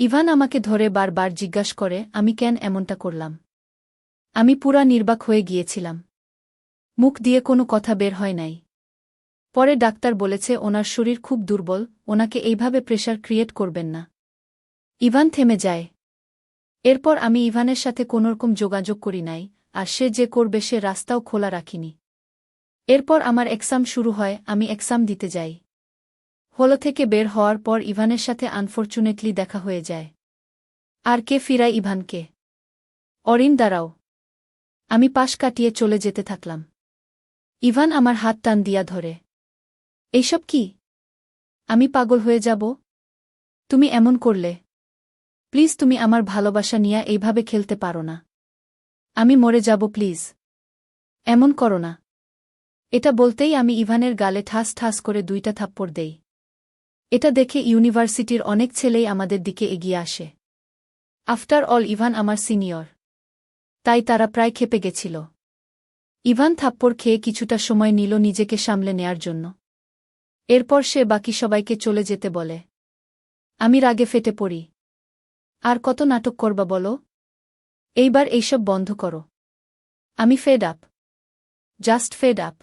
Ivan আমাকে ধরে বারবার জিজ্ঞাস করে, আমি কেন এমনটা করলাম? আমি পুরা নির্বাক হয়ে গিয়েছিলাম। মুখ দিয়ে কোনো কথা বের হয় নাই। পরে ডাক্তার বলেছে, ওনার শরীর খুব দুর্বল, ওনাকে এইভাবে প্রেশার ক্রিয়েট করবেন না। ইভান থেমে যায়। এরপর আমি ইভানের সাথে কোনোরকম যোগাযোগ করি নাই, আর সে যে করবে সে রাস্তাও খোলা রাখিনি। এরপর আমার এক্সাম শুরু হয়, আমি এক্সাম দিতে যাই। হলো থেকে বের হওয়ার পর ইভানের সাথে আনফর্চুনেটলি দেখা হয়ে যায়। আর কে ফিরায় ইভানকে? অরিন, দাঁড়াও। আমি পাশ কাটিয়ে চলে যেতে থাকলাম। ইভান আমার হাত টান দিয়া ধরে। এইসব কি? আমি পাগল হয়ে যাব? তুমি এমন করলে। প্লিজ, তুমি আমার ভালোবাসা নিয়ে এইভাবে খেলতে পারো না। আমি মরে যাব, প্লিজ। এমন করো না। এটা বলতেই আমি ইভানের গালে ঠাস ঠাস করে দুইটা থাপ্পড় দেই। এটা দেখে ইউনিভার্সিটির অনেক ছেলেই আমাদের দিকে এগিয়ে আসে। আফটার অল, ইভান আমার সিনিয়র। তাই তারা প্রায় খেপে গেছিল। ইভান থাপ্পড় খেয়ে কিছুটা সময় নিল নিজেকে সামলে নেয়ার জন্য। এরপর সে বাকি সবাইকে চলে যেতে বলে, আমি রাগে ফেটে পড়ি। আর কত নাটক করবা বলো? এইবার এইসব বন্ধ করো। আমি fed up just fed up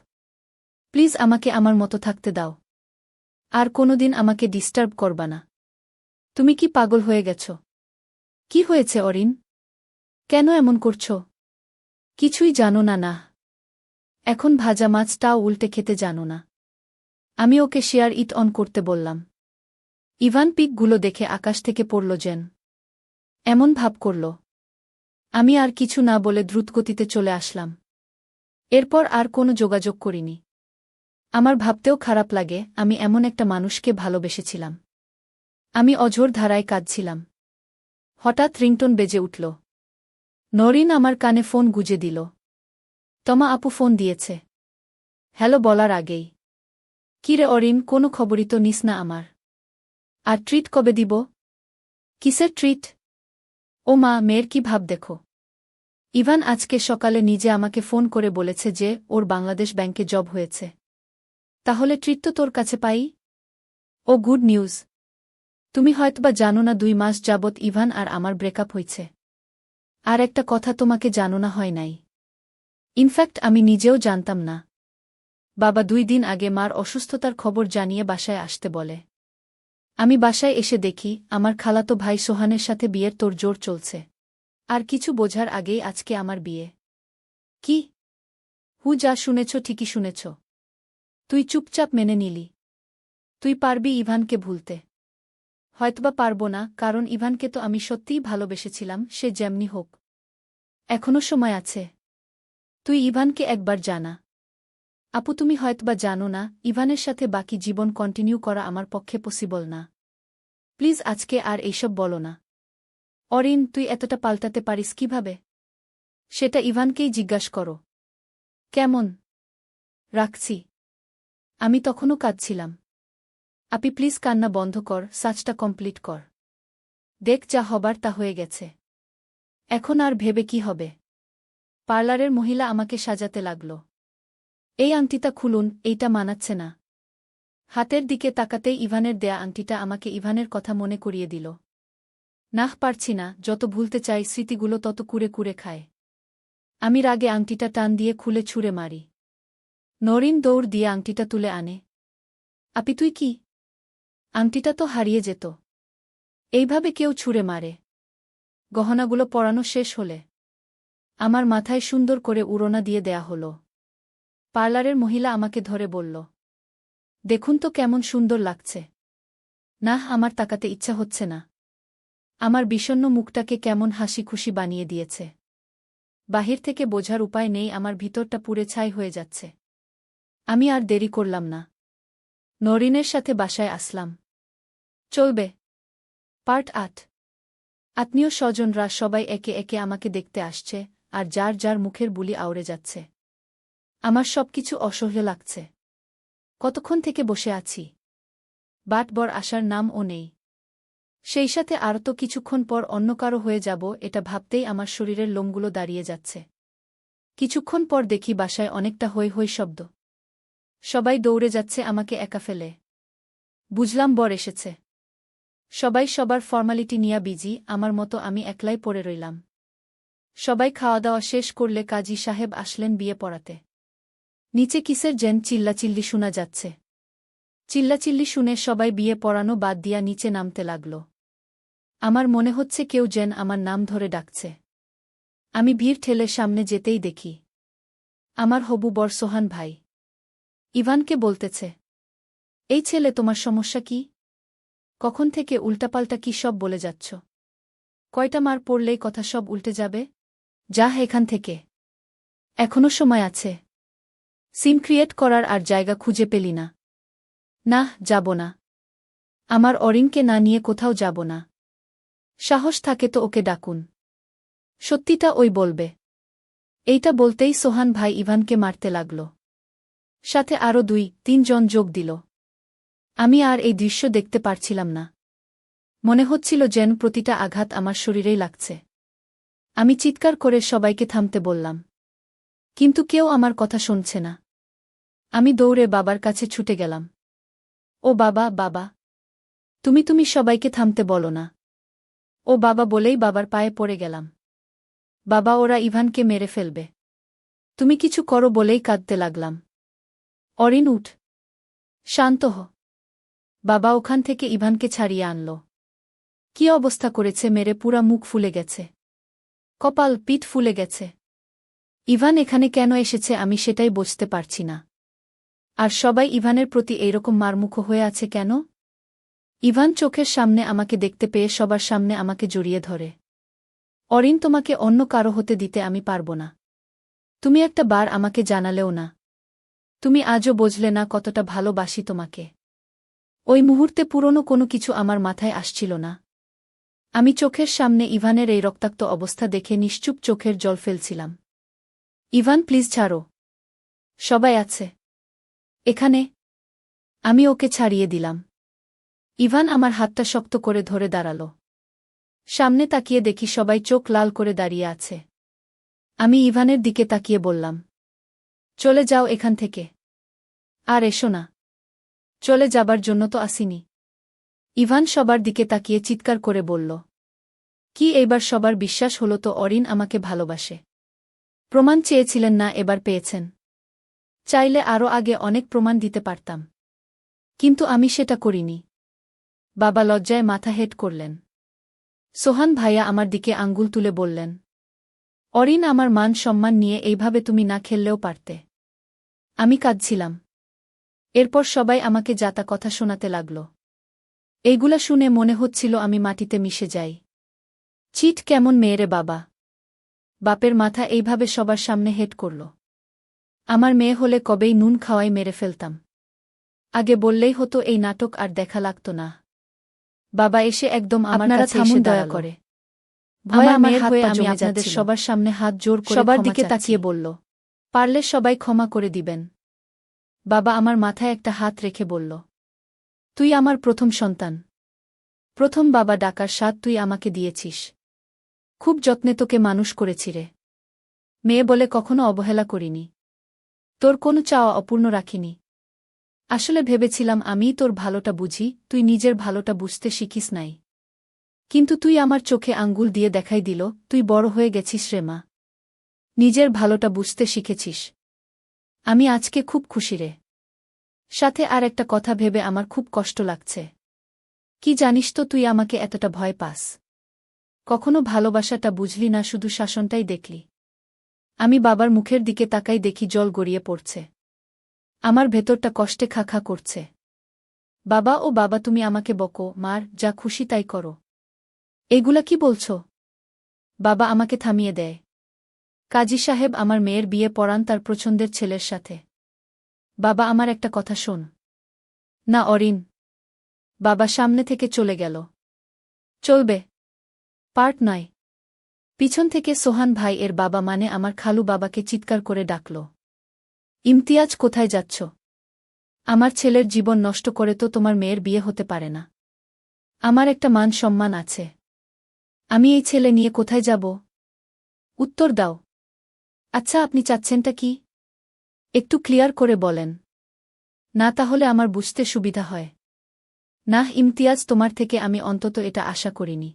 please আমাকে আমার মতো থাকতে দাও। আর কোনোদিন আমাকে ডিস্টার্ব করবা না। তুমি কি পাগল হয়ে গেছ? কি হয়েছে, অরিন? কেন এমন করছ? কিছুই জানো না না। এখন ভাজা মাছটাও উল্টে খেতে জানো না। আমি ওকে শেয়ার ইট অন করতে বললাম। ইভান পিকগুলো দেখে আকাশ থেকে পড়ল যেন। এমন ভাব করল। আমি আর কিছু না বলে দ্রুতগতিতে চলে আসলাম। এরপর আর কোনো যোগাযোগ করিনি। আমার ভাবতেও খারাপ লাগে, আমি এমন একটা মানুষকে ভালোবেসেছিলাম। আমি অঝোর ধারায় কাঁদছিলাম। হঠাৎ রিংটন বেজে উঠল। নরিন আমার কানে ফোন গুজে দিল। তমা আপু ফোন দিয়েছে। হ্যালো বলার আগেই। কিরে অরিন, কোনো খবরই তো নিস না আমার। আর ট্রিট কবে দিব? কিসের ট্রিট? ও মা, মেয়ের কি ভাব দেখো। ইভান আজকে সকালে নিজে আমাকে ফোন করে বলেছে যে, ওর বাংলাদেশ ব্যাংকে জব হয়েছে। তাহলে ট্রিট তোর কাছে পাই। ও গুড নিউজ তুমি হয়তোবা জানো না দুই মাস যাবৎ ইভান আর আমার ব্রেকআপ হয়েছে। আর একটা কথা তোমাকে জানো না হয় নাই। ইনফ্যাক্ট আমি নিজেও জানতাম না। বাবা দুই দিন আগে মার অসুস্থতার খবর জানিয়ে বাসায় আসতে বলে। আমি বাসায় এসে দেখি, আমার খালাতো ভাই সোহানের সাথে বিয়ের তোর জোর চলছে। আর কিছু বোঝার আগেই আজকে আমার বিয়ে। কি? হু, যা শুনেছ ঠিকই শুনেছ। তুই চুপচাপ মেনে নিলি। তুই পারবি ইভানকে ভুলতে। হয়তোবা পারব না, কারণ ইভানকে তো আমি সত্যিই ভালোবেসেছিলাম, সে যেমনি হোক। এখনও সময় আছে। তুই ইভানকে একবার জানা। আপু, তুমি হয়তোবা জানো না, ইভানের সাথে বাকি জীবন কন্টিনিউ করা আমার পক্ষে পসিবল না। প্লিজ আজকে আর এইসব বলো না। অরিন, তুই এতটা পাল্টাতে পারিস কীভাবে? সেটা ইভানকেই জিজ্ঞাস করো। কেমন? রাখছি। আমি তখনও কাঁদছিলাম। আপি, প্লিজ কান্না বন্ধ কর, সাজটা কমপ্লিট কর। দেখ যা হবার তা হয়ে গেছে। এখন আর ভেবে কি হবে? পার্লারের মহিলা আমাকে সাজাতে লাগল। এই আংটিটা খুলুন, এইটা মানাচ্ছে না। হাতের দিকে তাকাতেই ইভানের দেয়া আংটিটা আমাকে ইভানের কথা মনে করিয়ে দিল। নাহ, পারছি না, যত ভুলতে চাই স্মৃতিগুলো তত কুরে কুরে খায়। আমি রাগে আংটিটা টান দিয়ে খুলে ছুঁড়ে মারি। নরিন দৌড় দিয়ে আংটিটা তুলে আনে। আপি, তুই কি? আংটিটা তো হারিয়ে যেত। এইভাবে কেউ ছুঁড়ে মারে। গহনাগুলো পরানো শেষ হলে। আমার মাথায় সুন্দর করে উড়োনা দিয়ে দেয়া হল। পার্লারের মহিলা আমাকে ধরে বলল, দেখুন তো কেমন সুন্দর লাগছে। না আমার তাকাতে ইচ্ছা হচ্ছে না। আমার বিষণ্ন মুখটাকে কেমন হাসি খুশি বানিয়ে দিয়েছে। বাহির থেকে বোঝার উপায় নেই, আমার ভিতরটা পুড়ে ছাই হয়ে যাচ্ছে। আমি আর দেরি করলাম না। নরিনের সাথে বাসায় আসলাম। চলবে। পার্ট আট। আত্মীয় স্বজনরা সবাই একে একে আমাকে দেখতে আসছে আর যার যার মুখের বুলি আউড়ে যাচ্ছে। আমার সবকিছু অসহ্য লাগছে। কতক্ষণ থেকে বসে আছি? বাটবর আসার নামও নেই। সেই সাথে আর তো কিছুক্ষণ পর অন্য কারও হয়ে যাব এটা ভাবতেই আমার শরীরের লোমগুলো দাঁড়িয়ে যাচ্ছে। কিছুক্ষণ পর দেখি বাসায় অনেকটা হৈ হৈ শব্দ। সবাই দৌড়ে যাচ্ছে আমাকে একা ফেলে। বুঝলাম বর এসেছে। সবাই সবার ফর্মালিটি নিয়া বিজি, আমার মতো আমি একলাই পড়ে রইলাম। সবাই খাওয়া দাওয়া শেষ করলে কাজী সাহেব আসলেন বিয়ে পড়াতে। নিচে কিসের জেন চিল্লাচিল্লি শোনা যাচ্ছে। চিল্লাচিল্লি শুনে সবাই বিয়ে পড়ানো বাদ দিয়া নিচে নামতে লাগল। আমার মনে হচ্ছে কেউ যেন আমার নাম ধরে ডাকছে। আমি ভিড় ঠেলে সামনে যেতেই দেখি। আমার হবু বর সোহান ভাই। ইভানকে বলতেছে, এই ছেলে তোমার সমস্যা কি? কখন থেকে উল্টাপাল্টা কি সব বলে যাচ্ছ? কয়টা মার পড়লেই কথা সব উল্টে যাবে? যা এখান থেকে। এখনও সময় আছে। সিম ক্রিয়েট করার আর জায়গা খুঁজে পেলি না। না, যাব না। আমার অরিংকে না নিয়ে কোথাও যাব না। সাহস থাকে তো ওকে ডাকুন। সত্যিটা ওই বলবে। এইটা বলতেই সোহান ভাই ইভানকে মারতে লাগল। সাথে আরও দুই, তিনজন যোগ দিল। আমি আর এই দৃশ্য দেখতে পারছিলাম না। মনে হচ্ছিল যেন প্রতিটা আঘাত আমার শরীরেই লাগছে। আমি চিৎকার করে সবাইকে থামতে বললাম। কিন্তু কেউ আমার কথা শুনছে না। আমি দৌড়ে বাবার কাছে ছুটে গেলাম। ও বাবা বাবা। তুমি তুমি সবাইকে থামতে বলো না। ও বাবা বলেই বাবার পায়ে পড়ে গেলাম। বাবা, ওরা ইভানকে মেরে ফেলবে। তুমি কিছু করো বলেই কাঁদতে লাগলাম। অরিন উঠ। শান্ত হ। বাবা ওখান থেকে ইভানকে ছাড়িয়ে আনল। কি অবস্থা করেছে মেরে পুরা মুখ ফুলে গেছে। কপাল, পিঠ ফুলে গেছে। ইভান এখানে কেন এসেছে আমি সেটাই বুঝতে পারছি না। আর সবাই ইভানের প্রতি এইরকম মারমুখ হয়ে আছে কেন? ইভান চোখের সামনে আমাকে দেখতে পেয়ে সবার সামনে আমাকে জড়িয়ে ধরে। অরিন তোমাকে অন্য কারও হতে দিতে আমি পারব না। তুমি একটা বার আমাকে জানালেও না। তুমি আজও বুঝলে না কতটা ভালোবাসি তোমাকে। ওই মুহূর্তে পুরনো কোনো কিছু আমার মাথায় আসছিল না। আমি চোখের সামনে ইভানের এই রক্তাক্ত অবস্থা দেখে নিশ্চুপ চোখের জল ফেলছিলাম। ইভান, প্লিজ ছাড়ো। সবাই আছে। এখানে। আমি ওকে ছাড়িয়ে দিলাম। ইভান আমার হাতটা শক্ত করে ধরে দাঁড়াল। সামনে তাকিয়ে দেখি সবাই চোখ লাল করে দাঁড়িয়ে আছে। আমি ইভানের দিকে তাকিয়ে বললাম চলে যাও এখান থেকে। আর এসো না। চলে যাবার জন্য তো আসিনি। ইভান সবার দিকে তাকিয়ে চিৎকার করে বলল, কি এইবার সবার বিশ্বাস হল তো অরিন আমাকে ভালোবাসে। প্রমাণ চেয়েছিলেন না এবার পেয়েছেন। চাইলে আরও আগে অনেক প্রমাণ দিতে পারতাম। কিন্তু আমি সেটা করিনি বাবা লজ্জায় মাথা হেট করলেন। সোহান ভাইয়া আমার দিকে আঙ্গুল তুলে বললেন, অরিন আমার মান সম্মান নিয়ে এইভাবে তুমি না খেললেও পারতে। আমি কাঁদছিলাম। এরপর সবাই আমাকে যাতা কথা শোনাতে লাগল। এইগুলা শুনে মনে হচ্ছিল আমি মাটিতে মিশে যাই। চিট কেমন মেয়েরে বাবা। বাপের মাথা এইভাবে সবার সামনে হেট করল। আমার মেয়ে হলে কবেই নুন খাওয়াই মেরে ফেলতাম। আগে বললেই হতো এই নাটক আর দেখা লাগত না। বাবা এসে একদম আমার আপনারা কাছে এসে দয়া করে। ভয়ে আমার হয়ে আমি আপনাদের সবার সামনে হাত জোর করে সবার দিকে তাকিয়ে বলল পারলে সবাই ক্ষমা করে দিবেন। বাবা আমার মাথায় একটা হাত রেখে বলল, তুই আমার প্রথম সন্তান। প্রথম বাবা ডাকার স্বাদ তুই আমাকে দিয়েছিস। খুব যত্নে তোকে মানুষ করেছি রে। মেয়ে বলে কখনো অবহেলা করিনি। তোর কোনো চাওয়া অপূর্ণ রাখিনি। আসলে ভেবেছিলাম আমিই তোর ভালোটা বুঝি, তুই নিজের ভালোটা বুঝতে শিখিস নাই। কিন্তু তুই আমার চোখে আঙ্গুল দিয়ে দেখাই দিল, তুই বড় হয়ে গেছিস রে মা। নিজের ভালোটা বুঝতে শিখেছিস। আমি আজকে খুব খুশি রে। সাথে আর একটা কথা ভেবে আমার খুব কষ্ট লাগছে। কি জানিস তো তুই আমাকে এতটা ভয় পাস। কখনো ভালোবাসাটা বুঝলি না, শুধু শাসনটাই দেখলি। আমি বাবার মুখের দিকে তাকাই দেখি জল গড়িয়ে পড়ছে। আমার ভেতরটা কষ্টে খা খা করছে। বাবা ও বাবা, তুমি আমাকে বকো, মার, যা খুশি তাই করো। এগুলা কি বলছ? বাবা আমাকে থামিয়ে দেয়। কাজী সাহেব আমার মেয়ের বিয়ে পড়ান তার পছন্দের ছেলের সাথে। বাবা, আমার একটা কথা শোন। না, অরিন। বাবা সামনে থেকে চলে গেল। চলবে। পার্ট নয়। পিছন থেকে সোহান ভাই এর বাবা মানে আমার খালু বাবাকে চিৎকার করে ডাকল। ইমতিয়াজ, কোথায় যাচ্ছ? আমার ছেলের জীবন নষ্ট করে তো তোমার মেয়ের বিয়ে হতে পারে না। আমার একটা মান সম্মান আছে। আমি এই ছেলে নিয়ে কোথায় যাব? উত্তর দাও। আচ্ছা আপনি চাচ্ছেনটা কি? একটু ক্লিয়ার করে বলেন। না, তাহলে আমার বুঝতে সুবিধা হয়। নাহ ইমতিয়াজ, তোমার থেকে আমি অন্তত এটা আশা করিনি।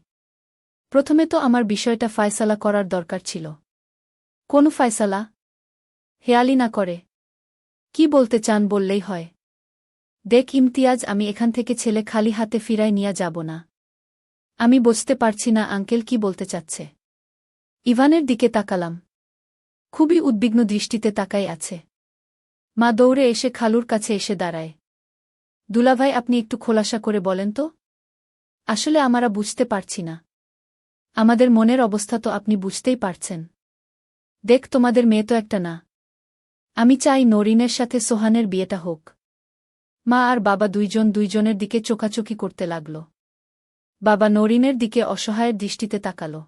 প্রথমে তো আমার বিষয়টা ফায়সালা করার দরকার ছিল। কোন ফায়সালা? হেয়ালি না করে। কি বলতে চান বললেই হয়। দেখ, ইমতিয়াজ, আমি এখান থেকে ছেলে খালি হাতে ফিরায় নিয়ে যাব না। আমি বুঝতে পারছি না, আঙ্কেল কি বলতে চাচ্ছে? ইভানের দিকে তাকালাম। খুবই উদ্বিগ্ন দৃষ্টিতে তাকাই আছে। মা দৌড়ে এসে খালুর কাছে এসে দাঁড়ায়। দুলাভাই, আপনি একটু খোলাসা করে বলেন তো? আসলে আমরা বুঝতে পারছি না। আমাদের মনের অবস্থা তো আপনি বুঝতেই পারছেন। দেখ, তোমাদের মেয়ে তো একটা না। আমি চাই নরিনের সাথে সোহানের বিয়েটা হোক। মা আর বাবা দুইজন দুইজনের দিকে চোকাচোকি করতে লাগল। বাবা নরিনের দিকে অসহায়ের দৃষ্টিতে তাকাল।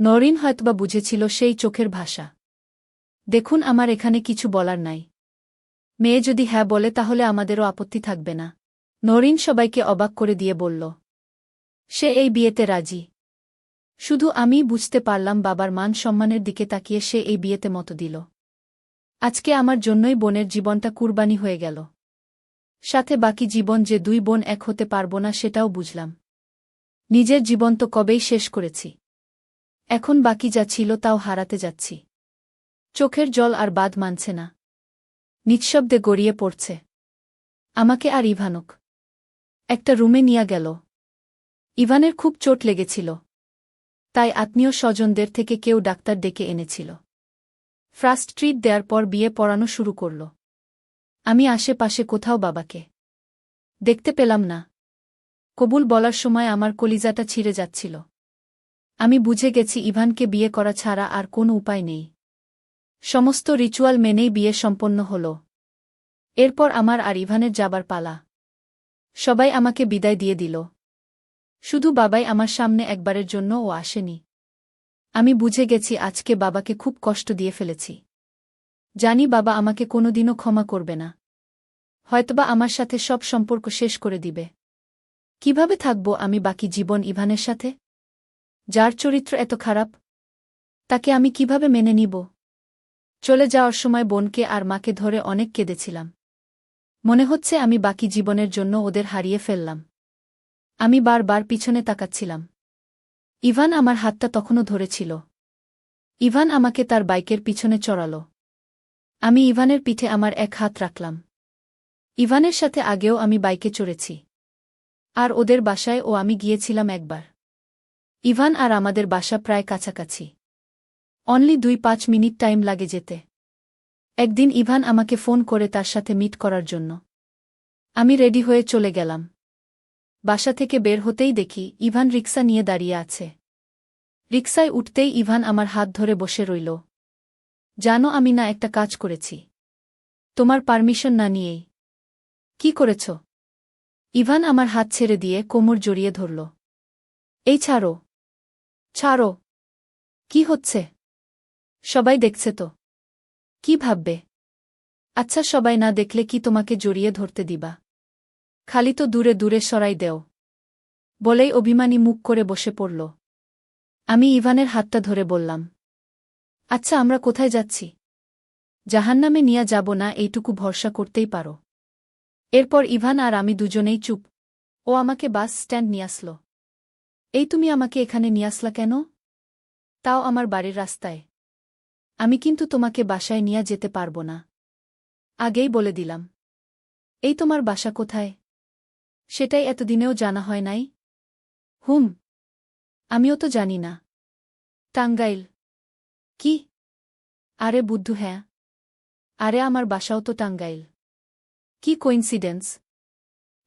নরিন হয়তোবা বুঝেছিল সেই চোখের ভাষা। দেখুন আমার এখানে কিছু বলার নাই। মেয়ে যদি হ্যাঁ বলে তাহলে আমাদেরও আপত্তি থাকবে না। নরিন সবাইকে অবাক করে দিয়ে বলল, সে এই বিয়েতে রাজি। শুধু আমিই বুঝতে পারলাম বাবার মান সম্মানের দিকে তাকিয়ে সে এই বিয়েতে মতো দিল। আজকে আমার জন্যই বোনের জীবনটা কুরবানি হয়ে গেল। সাথে বাকি জীবন যে দুই বোন এক হতে পারব না সেটাও বুঝলাম। নিজের জীবন তো কবেই শেষ করেছি। এখন বাকি যা ছিল তাও হারাতে যাচ্ছি। চোখের জল আর বাদ মানছে না। নিঃশব্দে গড়িয়ে পড়ছে। আমাকে আর ইভানক। একটা রুমে নিয়ে গেল। ইভানের খুব চোট লেগেছিল। তাই আত্মীয় স্বজনদের থেকে কেউ ডাক্তার ডেকে এনেছিল। ফার্স্ট ট্রিট দেওয়ার পর বিয়ে পড়ানো শুরু করল। আমি আশেপাশে কোথাও বাবাকে দেখতে পেলাম না। কবুল বলার সময় আমার কলিজাটা ছিঁড়ে যাচ্ছিল। আমি বুঝে গেছি ইভানকে বিয়ে করা ছাড়া আর কোনো উপায় নেই। সমস্ত রিচুয়াল মেনেই বিয়ে সম্পন্ন হল। এরপর আমার আর ইভানের যাবার পালা। সবাই আমাকে বিদায় দিয়ে দিল। শুধু বাবাই আমার সামনে একবারের জন্য ও আসেনি। আমি বুঝে গেছি আজকে বাবাকে খুব কষ্ট দিয়ে ফেলেছি। জানি বাবা আমাকে কোনোদিনও ক্ষমা করবে না। হয়তোবা আমার সাথে সব সম্পর্ক শেষ করে দিবে। কীভাবে থাকব আমি বাকি জীবন ইভানের সাথে? যার চরিত্র এত খারাপ, তাকে আমি কীভাবে মেনে নিব? চলে যাওয়ার সময় বোনকে আর মাকে ধরে অনেক কেঁদেছিলাম। মনে হচ্ছে আমি বাকি জীবনের জন্য ওদের হারিয়ে ফেললাম। আমি বারবার পিছনে তাকাচ্ছিলাম। ইভান আমার হাতটা তখনও ধরেছিল। ইভান আমাকে তার বাইকের পিছনে চড়াল। আমি ইভানের পিঠে আমার এক হাত রাখলাম। ইভানের সাথে আগেও আমি বাইকে চড়েছি। আর ওদের বাসায় ও আমি গিয়েছিলাম একবার। ইভান আর আমাদের বাসা প্রায় কাছাকাছি। অনলি দুই পাঁচ মিনিট টাইম লাগে যেতে। একদিন ইভান আমাকে ফোন করে তার সাথে মিট করার জন্য। আমি রেডি হয়ে চলে গেলাম। বাসা থেকে বের হতেই দেখি ইভান রিক্সা নিয়ে দাঁড়িয়ে আছে। রিক্সায় উঠতেই ইভান আমার হাত ধরে বসে রইল। জানো আমি না একটা কাজ করেছি। তোমার পারমিশন না নিয়েই। কি করেছ? ইভান আমার হাত ছেড়ে দিয়ে কোমর জড়িয়ে ধরল। এই ছাড়ো। ছাড়ো। কি হচ্ছে? সবাই দেখছে তো। কি ভাববে? আচ্ছা সবাই না দেখলে কি তোমাকে জড়িয়ে ধরতে দিবা? খালি তো দূরে দূরে সরাই দেও। বলেই অভিমানী মুখ করে বসে পড়ল। আমি ইভানের হাতটা ধরে বললাম আচ্ছা আমরা কোথায় যাচ্ছি? জাহান্নামে নিয়ে যাব না, এইটুকু ভরসা করতেই পারো। এরপর ইভান আর আমি দুজনেই চুপ। ও আমাকে বাস স্ট্যান্ড নিয়ে আসল। এই তুমি আমাকে এখানে নিয়ে আসলা কেন? তাও আমার বাড়ির রাস্তায়। আমি কিন্তু তোমাকে বাসায় নিয়ে যেতে পারব না। আগেই বলে দিলাম। এই তোমার বাসা কোথায়? সেটাই এতদিনেও জানা হয় নাই। হুম, আমিও তো জানি না। টাঙ্গাইল। কি? আরে বুদ্ধু হ্যাঁ। আরে আমার বাসাও তো টাঙ্গাইল। কি কোইন্সিডেন্স?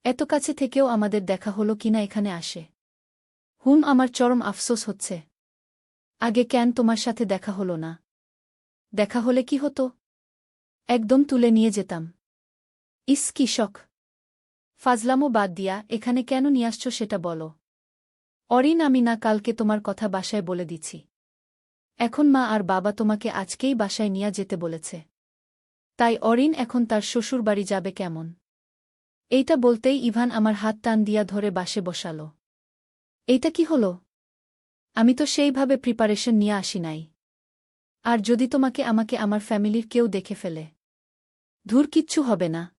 এত কাছে থেকেও আমাদের দেখা হলো কিনা এখানে আসে। হুম, আমার চরম আফসোস হচ্ছে। আগে কেন তোমার সাথে দেখা হলো না? দেখা হলে কি হতো? একদম তুলে নিয়ে যেতাম। ইস, কি শখ। ফাজলামো বাদ দিয়া, এখানে কেন নিয়ে আসছ সেটা বলো। অরিন, আমি না কালকে তোমার কথা বাসায় বলে দিছি। এখন মা আর বাবা তোমাকে আজকেই বাসায় নিয়ে যেতে বলেছে। তাই অরিন, এখন তার শ্বশুর বাড়ি যাবে কেমন? এইটা বলতেই ইভান আমার হাত টান দিয়া ধরে বাসে বসাল। এইটা কি হল? আমি তো সেইভাবে প্রিপারেশন নিয়ে আসি নাই। আর যদি তোমাকে আমাকে আমার ফ্যামিলির কেউ দেখে ফেলে? ধুর কিচ্ছু হবে না।